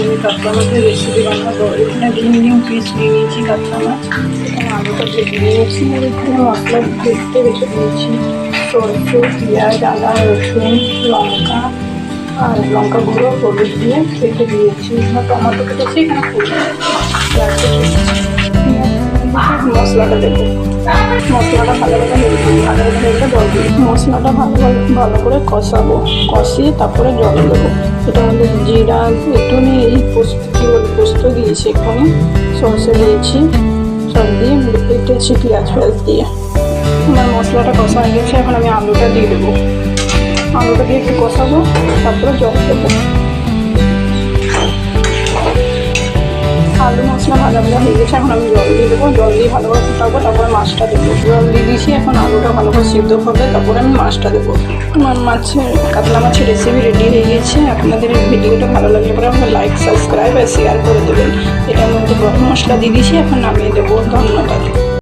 আমি কাতলা মাছের রেসিপি বানাবো এখানে ডিম পিস নিয়ে নিয়েছি কাতলা মাছ এখানে আলুটা ভেজে নিয়েছি আর এখানে মশলা পেঁয়াজ, আদা, রসুন, লঙ্কা, আর লঙ্কা গুঁড়ো, হলুদ দিয়ে রেখে দিয়েছি। টমেটো কেটেছি, এখানে মশলাটা দেবো। মশলাটা ভালো করে ভালো করে করে কষাবো। কষিয়ে তারপরে জল দেবো। এটার মধ্যে জিরা দিয়েছি এখানে, সরষে দিয়েছি, সব দিয়ে মুড়ি কেটেছি পেঁয়াজ ফেয়াজ দিয়ে। আমার মশলাটা কষা হয়ে গেছে, এখন আমি আলুটা দিয়ে দেবো। আলুটা দিয়ে একটু কষাবো, তারপরে জল দেবো। আলু মশলা ভাজা ভাজা হয়ে গেছে, এখন আমি জল দিয়ে দেবো। জল দিয়ে ভালো করে ফুটাবো, তারপরে মাছটা দেবো। জল দিয়ে দিয়েছি, এখন আলুটা ভালো করে সিদ্ধ হবে, তারপরে আমি মাছটা দেবো। আমার মাছের কাতলা মাছের রেসিপি রেডি হয়ে গেছে আপনাদের ভিডিওটা ভালো লাগলে পরে আপনার লাইক সাবস্ক্রাইব আর শেয়ার করে দেবেন। এটার মধ্যে গরম মশলা দিয়ে দিয়েছি, এখন নামিয়ে দেবো ধন্যবাদ।